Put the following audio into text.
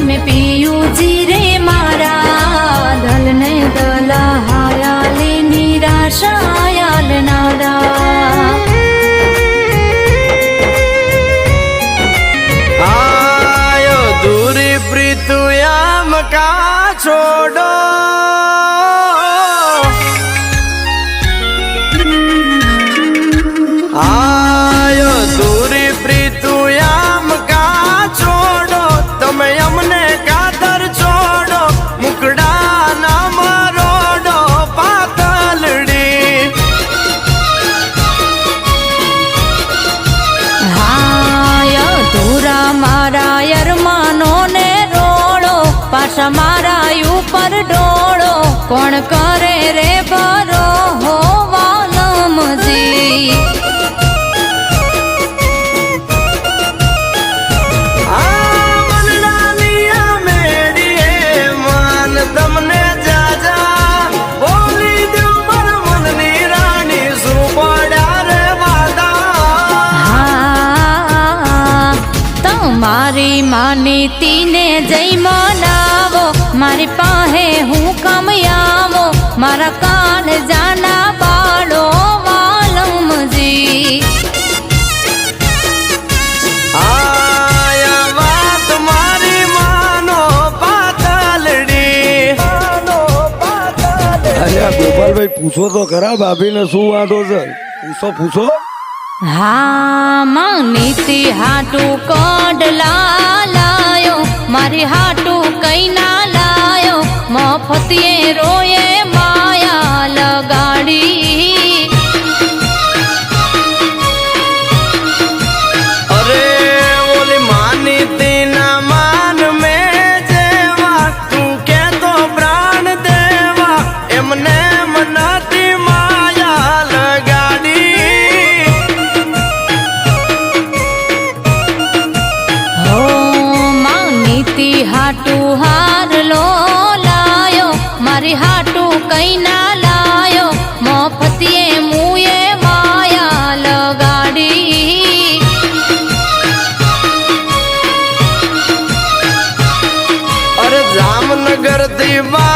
તમે પિયુજી જીરે મારા દલને દલા હાયાલે નિરાશાયાલ નારા આયો દૂરી પ્રીતુયામ કા છોડો? પાછા મારા ઉપર ડોળો. કોણ કરે રે ભરો હો વાલમજી તમારી માનીતીને જઈ મનાવો મારી પાસે હું કમયાવો મારા કાન જાના બાળો વાલમજી. આયા વાત મારી માનો પાતલડી અરે ગોપાલભાઈ પૂછો તો ખરા ભાભીને શું વાંધો છે? પૂછો પૂછો. હા માનીતી હાટું કડલા મારી હાટું કઈ ના લાયો? મફતિએ રોયે મા हाटू हार लो लायो, मारी हाटू कई ना लायो, मोफतिए मुए माया लगाड़ी। अरे रामनगर दीवा